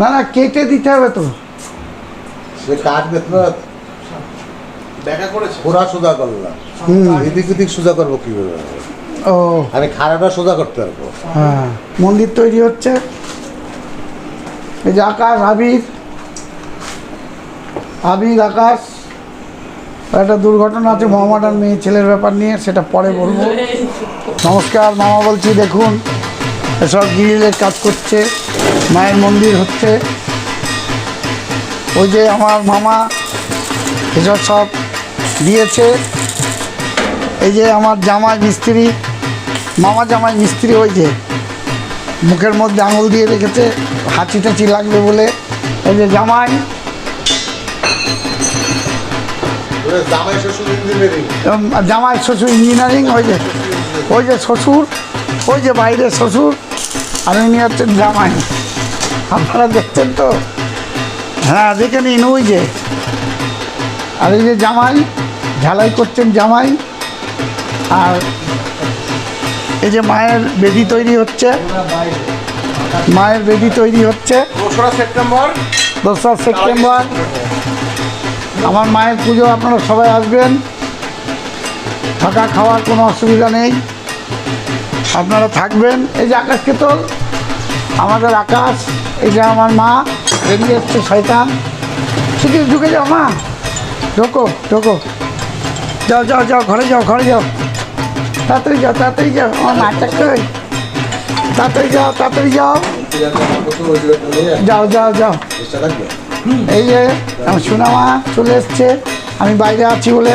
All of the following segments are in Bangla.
না না কেটে দিতে হবে তো। সে কাটবে তো দেখা করেছে? পুরা সোজা করলাম হুম। এদিক ওদিক সোজা করব কীভাবে? ও। আমি খারাপটা সোজা করতে পারব হ্যাঁ মন্দির তৈরি হচ্ছে। এই যে আকাশ আবির। আবির আকাশ। একটা দুর্ঘটনা আছে মোহাম্মদান মেয়ে ছেলের ব্যাপার নিয়ে সেটা পরে বলব। নমস্কার মামা বলছি দেখুন। এসব গ্রিলের কাজ করছে মায়ের মন্দির হচ্ছে। ওই যে আমার মামা এসব সব দিয়েছে। এই যে আমার জামাই মিস্ত্রি মামা জামাই মিস্ত্রি ওই যে মুখের মধ্যে আঙুল দিয়ে রেখেছে হাঁচি টাচি লাগবে বলে। এই যে জামাই। জামাই শ্বশুর ইঞ্জিনিয়ারিং এবং জামাই শ্বশুর ইঞ্জিনিয়ারিং ওই যে ওই যে শ্বশুর ওই যে বাইরে শ্বশুর। আর ইনি হচ্ছেন জামাই। আপনারা দেখছেন তো? হ্যাঁ দেখে নিন ওই যে। আর এই যে জামাই ঝালাই করছেন জামাই। আর এই যে মায়ের বেদি তৈরি হচ্ছে। মায়ের বেদি তৈরি হচ্ছে। দোসরা সেপ্টেম্বর। দোসরা সেপ্টেম্বর। আমার মায়ের পুজো আপনারা সবাই আসবেন। থাকা খাওয়ার কোনো অসুবিধা নেই। আপনারা থাকবেন। এই যে আকাশকে তোল আমাদের আকাশ এই যে আমার মা বেরিয়ে এসছে শয়তান। শিখিয়ে ঢুকে যাও মা। ঢোকো ঢোকো। যাও যাও যাও ঘরে যাও ঘরে যাও। তাড়াতাড়ি যাও তাড়াতাড়ি যাও। আমার নাটক কই তাড়াতাড়ি যাও তাড়াতাড়ি যাও। যাও যাও যাও। এই যে আমার সোনামা চলে এসছে। আমি বাইরে আছি বলে।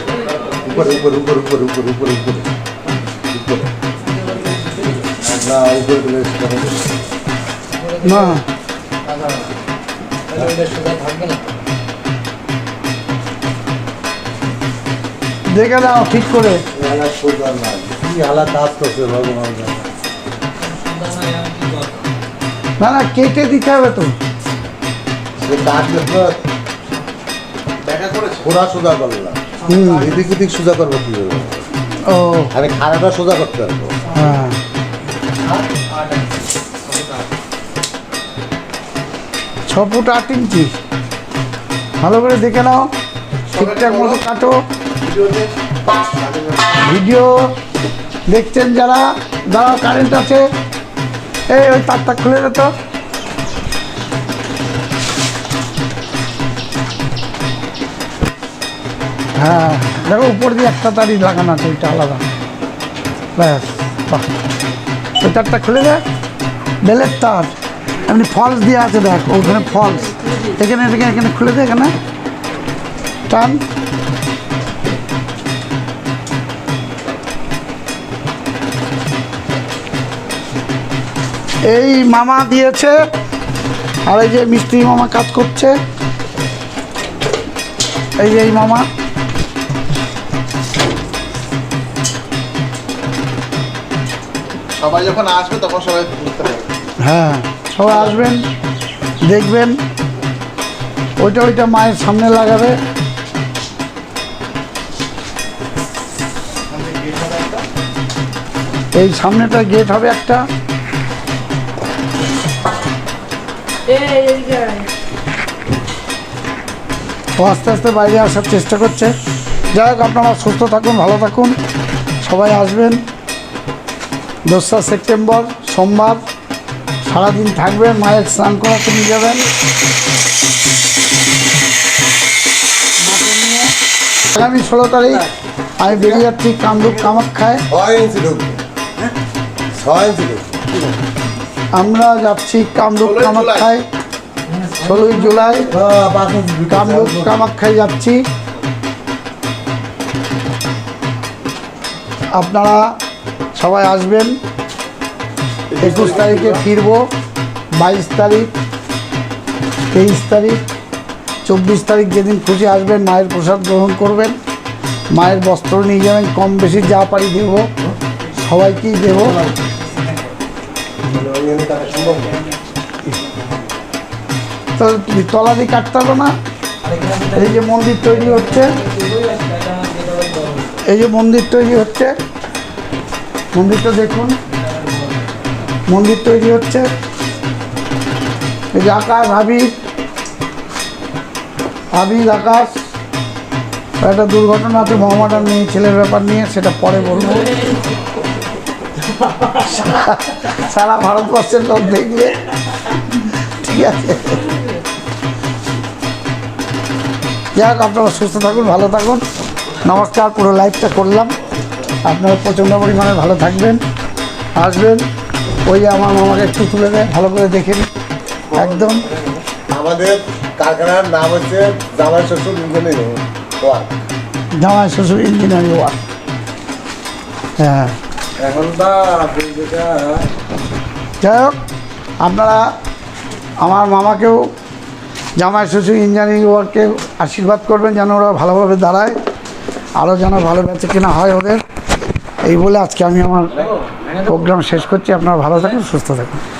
উপরে উপরে উপরে উপরে উপরে উপরে উপরে। উপরে না উপরে দিলে না। দেখে দাও ঠিক করে। সোজা কি হালাত কাজ করছে ভগবান। না না কেটে দিতে হবে তো। সে কাটবে তো দেখা করেছে। পুরা সোজা করলাম। হুম। এদিক ওদিক সোজা করব কীভাবে ও। আমি খারাপটা সোজা করতে পারব হ্যাঁ। ছ ফুট আট ইঞ্চি। ভালো করে দেখে নাও। ঠিকঠাক মতো কাটো। ভিডিও দেখছেন যারা? যারা কারেন্ট আছে। এই ওই তারটা খুলে দে হ্যাঁ দেখো, উপর দিয়ে একটা তারই লাগানো আছে, ওইটা আলাদা। ব্যাস, বাহ। ওই তারটা খুলে দে। বেলের তার। এমনি ফলস দিয়ে আছে, দেখ, ওখানে ফলস এখানে এখানে এখানে খুলে দে, এখানে। টান। এই মামা দিয়েছে, আর এই যে মিস্ত্রি মামা কাজ করছে, এই যে এই মামা। সবাই যখন আসবে তখন সবাই বুঝতে পারবে হ্যাঁ সবাই আসবেন দেখবেন। ওইটা ওইটা মায়ের সামনে লাগাবে। এই সামনেটা গেট হবে একটা। ও আস্তে আস্তে বাইরে আসার চেষ্টা করছে। যাই হোক আপনারা সুস্থ থাকুন ভালো থাকুন। সবাই আসবেন। দোসরা সেপ্টেম্বর সোমবার সারাদিন থাকবেন মায়ের স্নান করাতে নিয়ে যাবেন। আগামী ষোলো তারিখ আমি বেরিয়ে যাচ্ছি কামরূপ কামাখ্যায়। আমরা যাচ্ছি কামরূপ কামাখ্যায়। ষোলোই জুলাই হ্যাঁ, কামরূপ কামাখ্যায় যাচ্ছি। আপনারা সবাই আসবেন। একুশ তারিখে ফিরবো, বাইশ তারিখ, তেইশ তারিখ, চব্বিশ তারিখ যেদিন খুশি আসবেন, মায়ের প্রসাদ গ্রহণ করবেন। মায়ের বস্ত্র নিয়ে যাবেন, কম বেশি যা পারি দেবো, সবাইকেই দেবো। তো তলা দিয়ে কাটতে হবে না, এই যে মন্দির তৈরি হচ্ছে। এই যে মন্দির তৈরি হচ্ছে। মন্দিরটা দেখুন। মন্দির তৈরি হচ্ছে। এই যে আকাশ, হাবিব। হাবিব, আকাশ। একটা দুর্ঘটনা আছে মোহাম্মদান মেয়ে ছেলের ব্যাপার নিয়ে, সেটা পরে বলব। সারা ভারতবর্ষের লোক দেখবে। ঠিক আছে। যাক, আপনারা সুস্থ থাকুন, ভালো থাকুন। নমস্কার পুরো লাইভটা করলাম। আপনারা প্রচণ্ড পরিমাণে ভালো থাকবেন আসবেন। ওই আমার মামাকে একটু তুলে দেয় ভালো করে দেখে নিন। একদম। আমাদের কারখানার নাম হচ্ছে জামাই শ্বশুর ইঞ্জিনিয়ারিং ওয়ার্ক। জামাই শ্বশুর ইঞ্জিনিয়ারিং ওয়ার্ক। হ্যাঁ। যাই হোক আপনারা আমার মামাকেও জামাই শ্বশুর ইঞ্জিনিয়ারিং ওয়ার্কে আশীর্বাদ করবেন যেন ওরা ভালোভাবে দাঁড়ায়। আরও যেন ভালো ব্যাচে কেনা হয় ওদের। এই বলে আজকে আমি আমার প্রোগ্রাম শেষ করছি। আপনারা ভালো থাকুন, সুস্থ থাকুন।